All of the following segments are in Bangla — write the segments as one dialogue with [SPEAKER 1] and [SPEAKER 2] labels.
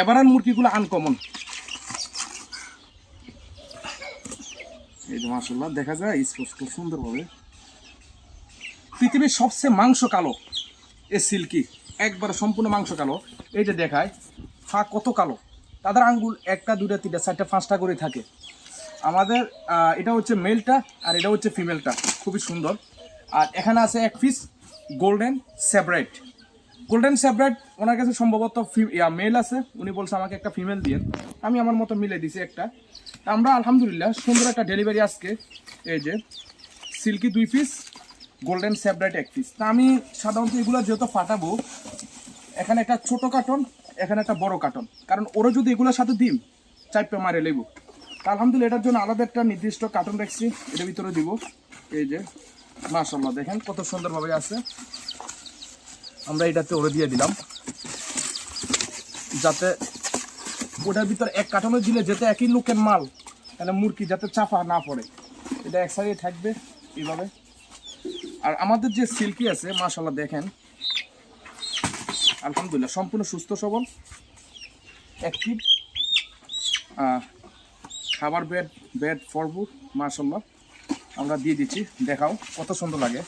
[SPEAKER 1] এবারের মুরগিগুলো আনকমন মাসাল্লাহ দেখা যায় স্পষ্ট, সুন্দরভাবে। পৃথিবীর সবচেয়ে মাংস কালো এ সিল্কি, একবারে সম্পূর্ণ মাংস কালো। এই যে দেখায়, ফা কত কালো। তাদের আঙ্গুল একটা দুটা তিনটা, চারটা, পাঁচটা করে থাকে। আমাদের এটা হচ্ছে মেলটা আর এটা হচ্ছে ফিমেলটা খুবই সুন্দর। আর এখানে আছে এক piece golden separate golden separate ওনার কাছে সম্ভবত মেল আছে। উনি বলছে, আমাকে একটা ফিমেল দিন আমি আমার মতো মিলে দিছি একটা। আমরা আলহামদুলিল্লাহ সুন্দর একটা ডেলিভারি আজকে। এই যে, সিল্কি দুই পিস গোল্ডেন সেপারেট এক পিস তা আমি সাধারণত এগুলো যেহেতু ফাটাবো, এখানে একটা ছোট কার্টন এখানে একটা বড় কার্টন কারণ ওরা যদি এগুলোর সাথে দিম চাইপে মারে লেবু। তা আলহামদুলিল্লাহ, এটার জন্য আলাদা একটা নির্দিষ্ট কার্টন রাখছি, এটার ভিতরে দিব। এই যে মাশাল্লাহ দেখেন কত সুন্দরভাবে আছে। আমরা এটাতে ওরে দিয়ে দিলাম। যাতে ওটার ভিতর এক কার্টনে দিলে যেতে একই লোকের মাল, তাহলে মুরগি যাতে চাপা না পড়ে। এটা এক সাইডে থাকবে এইভাবে। আর আমাদের যে সিল্কি আছে মাশাল্লাহ দেখেন। আলহামদুলিল্লাহ, সম্পূর্ণ সুস্থ সবল অ্যাক্টিভ খাবার বেড বেড ফরবুট মাশাল্লাহ আমরা দিয়ে দিচ্ছি। দেখাও, কত সুন্দর লাগে।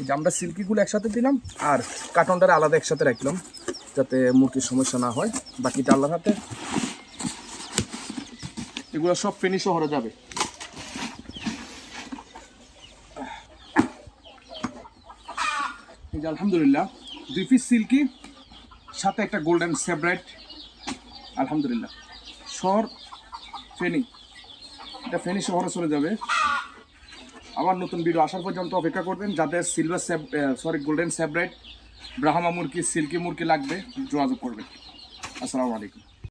[SPEAKER 1] যে আমরা সিল্কিগুলো একসাথে দিলাম আর কার্টনটারে আলাদা একসাথে রাখলাম, যাতে মুরগির সমস্যা না হয়। বাকিটা আল্লাহর হাতে। এগুলো সব ফেনি শহরে যাবে। এই যে আলহামদুলিল্লাহ, দুই পিস সিল্কি, সাথে একটা গোল্ডেন সেব্রাইট আলহামদুলিল্লাহ। শহর ফেনি। এটা ফেনি শহরে চলে যাবে। আবার নতুন ভিডিও আসার পর্যন্ত অপেক্ষা করবেন যাদের সিলভার স্যাব সরি গোল্ডেন স্যাবরাইট ব্রাহ্মা মুরগি সিল্কি মুরগি লাগবে, যোগাযোগ করবেন। আসসালামু আলাইকুম।